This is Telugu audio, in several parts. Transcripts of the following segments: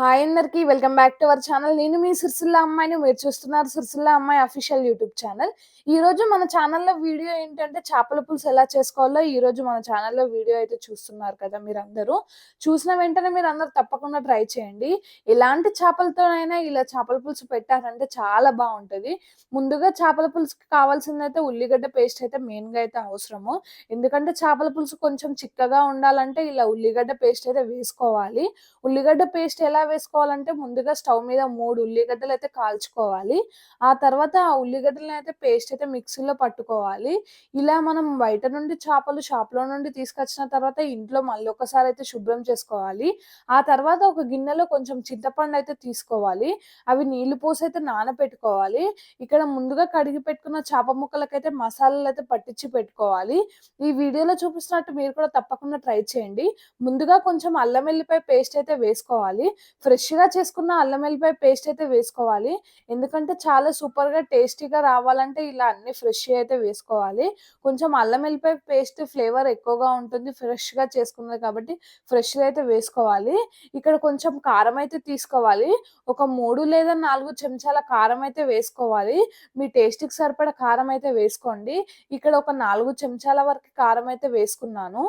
హాయ్ అందరికి welcome back to our channel నేను మీ సిరిసిల్ల అమ్మాయిని మీరు చూస్తున్నారు సిరిసిల్ల అమ్మాయి అఫీషియల్ యూట్యూబ్ ఛానల్ ఈ రోజు మన ఛానల్లో వీడియో ఏంటంటే చేపల పులుసు ఎలా చేసుకోవాలో ఈ రోజు మన ఛానల్లో వీడియో అయితే చూస్తున్నారు కదా మీరు అందరూ చూసిన వెంటనే మీరు అందరూ తప్పకుండా ట్రై చేయండి. ఎలాంటి చేపలతోనైనా ఇలా చేపల పులుసు పెట్టారంటే చాలా బాగుంటుంది. ముందుగా చేపల పులుసుకి కావాల్సిందైతే అయితే ఉల్లిగడ్డ పేస్ట్ అయితే మెయిన్గా అయితే అవసరము. ఎందుకంటే చేపల పులుసు కొంచెం చిక్కగా ఉండాలంటే ఇలా ఉల్లిగడ్డ పేస్ట్ అయితే వేసుకోవాలి. ఉల్లిగడ్డ పేస్ట్ ఎలా వేసుకోవాలంటే ముందుగా స్టవ్ మీద మూడు ఉల్లిగడ్డలు అయితే కాల్చుకోవాలి. ఆ తర్వాత ఆ ఉల్లిగడ్డలను అయితే పేస్ట్ అయితే మిక్సీలో పట్టుకోవాలి. ఇలా మనం బయట నుండి చేపలు షాప్లో నుండి తీసుకొచ్చిన తర్వాత ఇంట్లో మళ్ళీ ఒకసారి అయితే శుభ్రం చేసుకోవాలి. ఆ తర్వాత ఒక గిన్నెలో కొంచెం చింతపండు అయితే తీసుకోవాలి. అవి నీళ్ళు పోసి అయితే నానబెట్టుకోవాలి ఇక్కడ ముందుగా కడిగి పెట్టుకున్న చేప ముక్కలకైతే మసాలాలు అయితే పట్టించి పెట్టుకోవాలి. ఈ వీడియోలో చూపిస్తున్నట్టు మీరు కూడా తప్పకుండా ట్రై చేయండి. ముందుగా కొంచెం అల్లం వెల్లిపాయ పేస్ట్ అయితే వేసుకోవాలి. ఫ్రెష్గా చేసుకున్న అల్లం వెల్లిపాయ పేస్ట్ అయితే వేసుకోవాలి. ఎందుకంటే చాలా సూపర్గా టేస్టీగా రావాలంటే ఇలా అన్ని ఫ్రెష్ అయితే వేసుకోవాలి. కొంచెం అల్లం వెల్లిపాయ పేస్ట్ ఫ్లేవర్ ఎక్కువగా ఉంటుంది ఫ్రెష్గా చేసుకున్నది కాబట్టి ఫ్రెష్గా అయితే వేసుకోవాలి. ఇక్కడ కొంచెం కారం అయితే తీసుకోవాలి. ఒక మూడు లేదా నాలుగు చెంచాల కారం అయితే వేసుకోవాలి. మీ టేస్ట్కి సరిపడ కారం అయితే వేసుకోండి. ఇక్కడ ఒక నాలుగు చెంచాల వరకు కారం అయితే వేసుకున్నాను.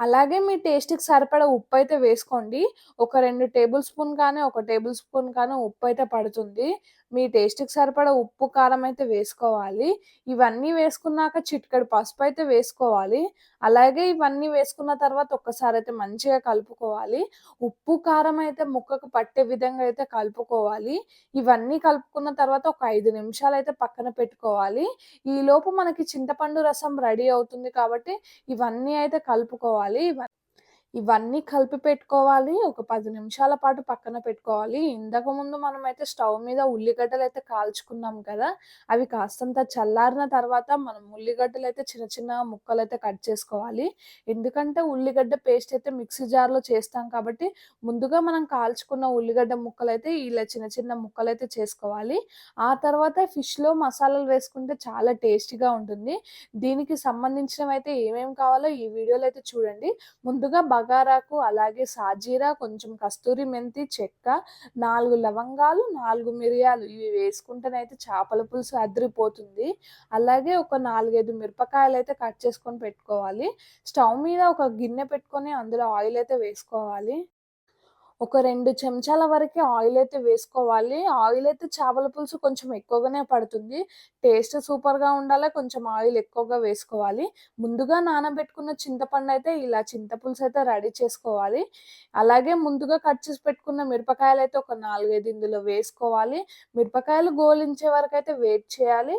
అలాగే మీ టేస్ట్కి సరిపడ ఉప్పు అయితే వేసుకోండి. ఒక రెండు టేబుల్ స్పూన్ కానీ ఒక టేబుల్ స్పూన్ కానీ ఉప్పు అయితే పడుతుంది. మీ టేస్ట్కి సరిపడ ఉప్పు కారం అయితే వేసుకోవాలి. ఇవన్నీ వేసుకున్నాక చిటికెడు పసుపు అయితే వేసుకోవాలి. అలాగే ఇవన్నీ వేసుకున్న తర్వాత ఒక్కసారి అయితే మంచిగా కలుపుకోవాలి. ఉప్పు కారం అయితే ముక్కకు పట్టే విధంగా అయితే కలుపుకోవాలి. ఇవన్నీ కలుపుకున్న తర్వాత ఒక ఐదు నిమిషాలు అయితే పక్కన పెట్టుకోవాలి. ఈలోపు మనకి చింతపండు రసం రెడీ అవుతుంది కాబట్టి ఇవన్నీ అయితే కలుపుకోవాలి. ఇవన్నీ కలిపి పెట్టుకోవాలి. ఒక పది నిమిషాల పాటు పక్కన పెట్టుకోవాలి. ఇంతకు ముందు మనం అయితే స్టవ్ మీద ఉల్లిగడ్డలు అయితే కాల్చుకున్నాం కదా! అవి కాస్తంత చల్లారిన తర్వాత మనం ఉల్లిగడ్డలు అయితే చిన్న చిన్న ముక్కలు అయితే కట్ చేసుకోవాలి. ఎందుకంటే ఉల్లిగడ్డ పేస్ట్ అయితే మిక్సీ జార్లో చేస్తాం కాబట్టి ముందుగా మనం కాల్చుకున్న ఉల్లిగడ్డ ముక్కలు అయితే ఇలా చిన్న చిన్న ముక్కలు అయితే చేసుకోవాలి. ఆ తర్వాత ఫిష్లో మసాలాలు వేసుకుంటే చాలా టేస్టీగా ఉంటుంది. దీనికి సంబంధించినవి అయితే ఏమేమి కావాలో ఈ వీడియోలో అయితే చూడండి. ముందుగా బగారాకు అలాగే సాజీరా కొంచెం కస్తూరి మెంతి చెక్క నాలుగు లవంగాలు నాలుగు మిరియాలు ఇవి వేసుకుంటేనైతే చేపల పులుసు అదిరిపోతుంది. అలాగే ఒక నాలుగైదు మిరపకాయలు అయితే కట్ చేసుకొని పెట్టుకోవాలి. స్టవ్ మీద ఒక గిన్నె పెట్టుకొని అందులో ఆయిల్ అయితే వేసుకోవాలి. ఒక రెండు చెంచాల వరకు ఆయిల్ అయితే వేసుకోవాలి. ఆయిల్ అయితే చేపల పులుసు కొంచెం ఎక్కువగానే పడుతుంది. టేస్ట్ సూపర్గా ఉండాలి. కొంచెం ఆయిల్ ఎక్కువగా వేసుకోవాలి. ముందుగా నానబెట్టుకున్న చింతపండు అయితే ఇలా చింతపులుసు అయితే రెడీ చేసుకోవాలి. అలాగే ముందుగా కట్ చేసి పెట్టుకున్న మిరపకాయలు అయితే ఒక నాలుగైదు ఇందులో వేసుకోవాలి. మిరపకాయలు గోలించే వరకు అయితే వెయిట్ చేయాలి.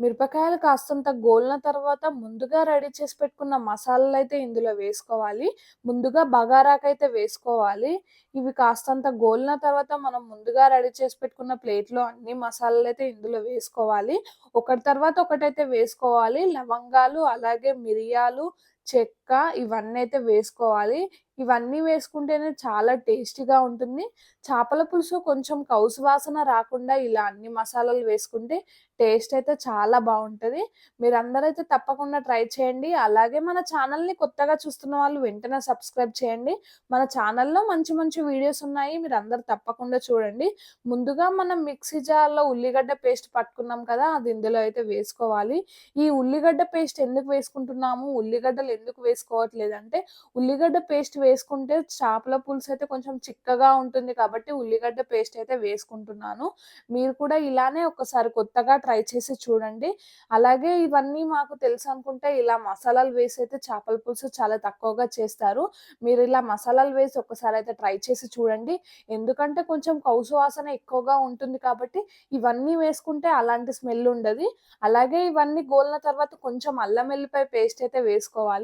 మిరపకాయలు కాస్తంత గోలిన తర్వాత ముందుగా రెడీ చేసి పెట్టుకున్న మసాలాలు అయితే ఇందులో వేసుకోవాలి. ముందుగా బగారాకు అయితే వేసుకోవాలి. ఇవి కాస్తంత గోలిన తర్వాత మనం ముందుగా రెడీ చేసి పెట్టుకున్న ప్లేట్లో అన్ని మసాలాలు అయితే ఇందులో వేసుకోవాలి. ఒకటి తర్వాత ఒకటైతే వేసుకోవాలి. లవంగాలు అలాగే మిరియాలు చెక్క ఇవన్నీ అయితే వేసుకోవాలి. ఇవన్నీ వేసుకుంటేనే చాలా టేస్టీగా ఉంటుంది. చేపల పులుసు కొంచెం కౌసు వాసన రాకుండా ఇలా అన్ని మసాలాలు వేసుకుంటే టేస్ట్ అయితే చాలా బాగుంటుంది. మీరు అయితే తప్పకుండా ట్రై చేయండి. అలాగే మన ఛానల్ని కొత్తగా చూస్తున్న వాళ్ళు వెంటనే సబ్స్క్రైబ్ చేయండి. మన ఛానల్లో మంచి మంచి వీడియోస్ ఉన్నాయి. మీరు అందరు తప్పకుండా చూడండి. ముందుగా మనం మిక్సీ జార్లో ఉల్లిగడ్డ పేస్ట్ పట్టుకున్నాం కదా అది ఇందులో అయితే వేసుకోవాలి. ఈ ఉల్లిగడ్డ పేస్ట్ ఎందుకు వేసుకుంటున్నాము? ఉల్లిగడ్డలు ఎందుకు వేసుకోవట్లేదు? అంటే ఉల్లిగడ్డ పేస్ట్ వేసుకుంటే చేపల పులుసు అయితే కొంచెం చిక్కగా ఉంటుంది కాబట్టి ఉల్లిగడ్డ పేస్ట్ అయితే వేసుకుంటున్నాను. మీరు కూడా ఇలానే ఒకసారి కొత్తగా ట్రై చేసి చూడండి. అలాగే ఇవన్నీ మాకు తెలుసు అనుకుంటే ఇలా మసాలాలు వేసి అయితే చేపల పులుసు చాలా తక్కువగా చేస్తారు. మీరు ఇలా మసాలాలు వేసి ఒకసారి అయితే ట్రై చేసి చూడండి. ఎందుకంటే కొంచెం కౌసు వాసన ఎక్కువగా ఉంటుంది కాబట్టి ఇవన్నీ వేసుకుంటే అలాంటి స్మెల్ ఉండదు. అలాగే ఇవన్నీ గోలిన తర్వాత కొంచెం అల్లం వెల్లిపాయ పేస్ట్ అయితే వేసుకోవాలి.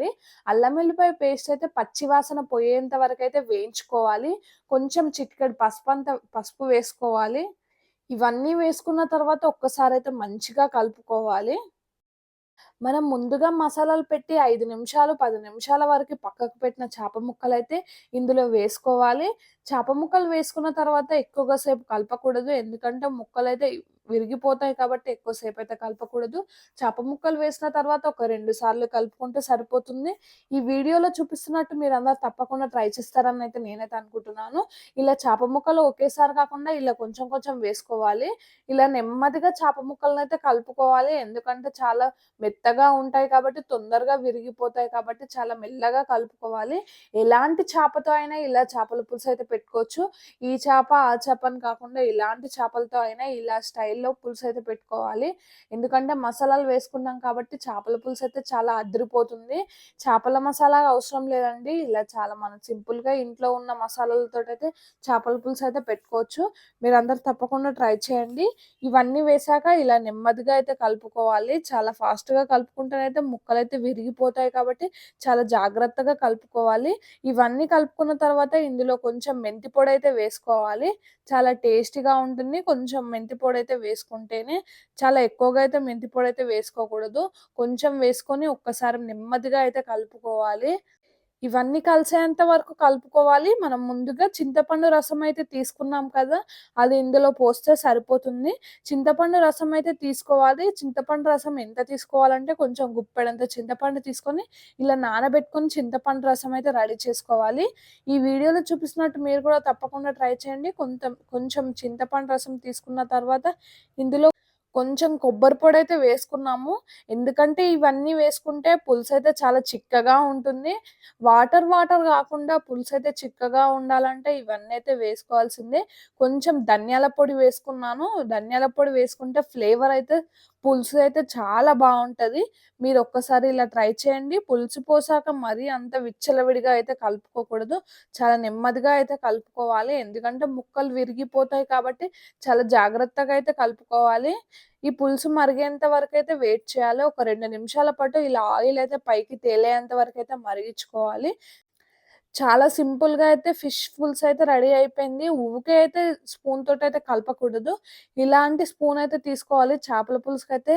అల్లం వెల్లిపాయ పేస్ట్ అయితే పచ్చివాసన పోయేంత వరకు అయితే వేయించుకోవాలి. కొంచెం చిటికెడు పసుపు అంత పసుపు వేసుకోవాలి. ఇవన్నీ వేసుకున్న తర్వాత ఒక్కసారి అయితే మంచిగా కలుపుకోవాలి. మనం ముందుగా మసాలాలు పెట్టి ఐదు నిమిషాలు పది నిమిషాల వరకు పక్కకు పెట్టిన చేప ముక్కలు అయితే ఇందులో వేసుకోవాలి. చేప ముక్కలు వేసుకున్న తర్వాత ఎక్కువగా సేపు కలపకూడదు. ఎందుకంటే ముక్కలు అయితే విరిగిపోతాయి కాబట్టి ఎక్కువసేపు అయితే కలపకూడదు. చేప ముక్కలు వేసిన తర్వాత ఒక రెండు సార్లు కలుపుకుంటే సరిపోతుంది. ఈ వీడియోలో చూపిస్తున్నట్టు మీరు అందరు తప్పకుండా ట్రై చేస్తారని అయితే నేనైతే అనుకుంటున్నాను. ఇలా చేప ముక్కలు ఒకేసారి కాకుండా ఇలా కొంచెం కొంచెం వేసుకోవాలి. ఇలా నెమ్మదిగా చేప ముక్కలను అయితే కలుపుకోవాలి. ఎందుకంటే చాలా మెత్తగా ఉంటాయి కాబట్టి తొందరగా విరిగిపోతాయి కాబట్టి చాలా మెల్లగా కలుపుకోవాలి. ఎలాంటి చేపతో అయినా ఇలా చేపల పులుసు అయితే పెట్టుకోవచ్చు. ఈ చేప ఆ చేప అని కాకుండా ఇలాంటి చేపలతో అయినా ఇలా స్టైల్లో పులుసు అయితే పెట్టుకోవాలి. ఎందుకంటే మసాలాలు వేసుకున్నాం కాబట్టి చేపల పులుసు అయితే చాలా అదిరిపోతుంది. చేపల మసాలా అవసరం లేదండి. ఇలా చాలా మనం సింపుల్గా ఇంట్లో ఉన్న మసాలాలతో అయితే చేపల పులుసు అయితే పెట్టుకోవచ్చు. మీరు అందరు తప్పకుండా ట్రై చేయండి. ఇవన్నీ వేసాక ఇలా నెమ్మదిగా అయితే కలుపుకోవాలి. చాలా ఫాస్ట్గా కలుపుకుంటేనైతే ముక్కలు అయితే విరిగిపోతాయి కాబట్టి చాలా జాగ్రత్తగా కలుపుకోవాలి. ఇవన్నీ కలుపుకున్న తర్వాత ఇందులో కొంచెం మెంతి పొడి అయితే వేసుకోవాలి. చాలా టేస్టీగా ఉంటుంది. కొంచెం మెంతి పొడి అయితే వేసుకుంటేనే చాలా ఎక్కువగా అయితే మెంతి పొడి అయితే వేసుకోకూడదు. కొంచెం వేసుకొని ఒక్కసారి నెమ్మదిగా అయితే కలుపుకోవాలి. ఇవన్నీ కలిసేంత వరకు కలుపుకోవాలి. మనం ముందుగా చింతపండు రసం అయితే తీసుకున్నాం కదా అది ఇందులో పోస్తే సరిపోతుంది. చింతపండు రసం అయితే తీసుకోవాలి. చింతపండు రసం ఎంత తీసుకోవాలంటే కొంచెం గుప్పెడంత చింతపండు తీసుకొని ఇలా నానబెట్టుకొని చింతపండు రసం అయితే రెడీ చేసుకోవాలి. ఈ వీడియోలో చూపిస్తున్నట్టు మీరు కూడా తప్పకుండా ట్రై చేయండి. కొంచెం కొంచెం చింతపండు రసం తీసుకున్న తర్వాత ఇందులో కొంచెం కొబ్బరి పొడి అయితే వేసుకున్నాము. ఎందుకంటే ఇవన్నీ వేసుకుంటే పులుసు అయితే చాలా చిక్కగా ఉంటుంది. వాటర్ వాటర్ కాకుండా పులుసు అయితే చిక్కగా ఉండాలంటే ఇవన్నీ అయితే వేసుకోవాల్సిందే. కొంచెం ధనియాల పొడి వేసుకున్నాను. ధనియాల పొడి వేసుకుంటే ఫ్లేవర్ అయితే పులుసు అయితే చాలా బాగుంటుంది. మీరు ఒక్కసారి ఇలా ట్రై చేయండి. పులుసు పోసాక మరీ అంత విచ్చలవిడిగా అయితే కలుపుకోకూడదు. చాలా నెమ్మదిగా అయితే కలుపుకోవాలి. ఎందుకంటే ముక్కలు విరిగిపోతాయి కాబట్టి చాలా జాగ్రత్తగా అయితే కలుపుకోవాలి. ఈ పులుసు మరిగేంత వరకు అయితే వెయిట్ చేయాలి. ఒక రెండు నిమిషాల పాటు ఇలా ఆయిల్ అయితే పైకి తేలేంత వరకు అయితే మరిగించుకోవాలి. చాలా సింపుల్గా అయితే ఫిష్ పుల్స్ అయితే రెడీ అయిపోయింది. ఊకే అయితే స్పూన్ తోటి అయితే కలపకూడదు. ఇలాంటి స్పూన్ అయితే తీసుకోవాలి. చేపల పులుసుకి అయితే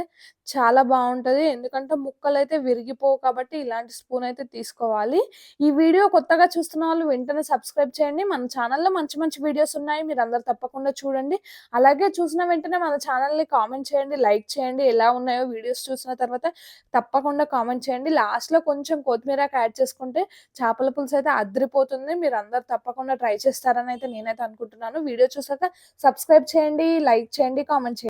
చాలా బాగుంటుంది. ఎందుకంటే ముక్కలు అయితే విరిగిపోవు కాబట్టి ఇలాంటి స్పూన్ అయితే తీసుకోవాలి. ఈ వీడియో కొత్తగా చూస్తున్న వాళ్ళు వెంటనే సబ్స్క్రైబ్ చేయండి. మన ఛానల్లో మంచి మంచి వీడియోస్ ఉన్నాయి. మీరు అందరు తప్పకుండా చూడండి. అలాగే చూసిన వెంటనే మన ఛానల్ని కామెంట్ చేయండి. లైక్ చేయండి. ఎలా ఉన్నాయో వీడియోస్ చూసిన తర్వాత తప్పకుండా కామెంట్ చేయండి. లాస్ట్లో కొంచెం కొత్తిమీర యాడ్ చేసుకుంటే చేపల పులుసు అయితే అదిరిపోతుంది. మీరు అందరు తప్పకుండా ట్రై చేస్తారని అయితే నేనైతే అనుకుంటున్నాను. వీడియో చూసాక సబ్స్క్రైబ్ చేయండి లైక్ చేయండి కామెంట్ చేయండి.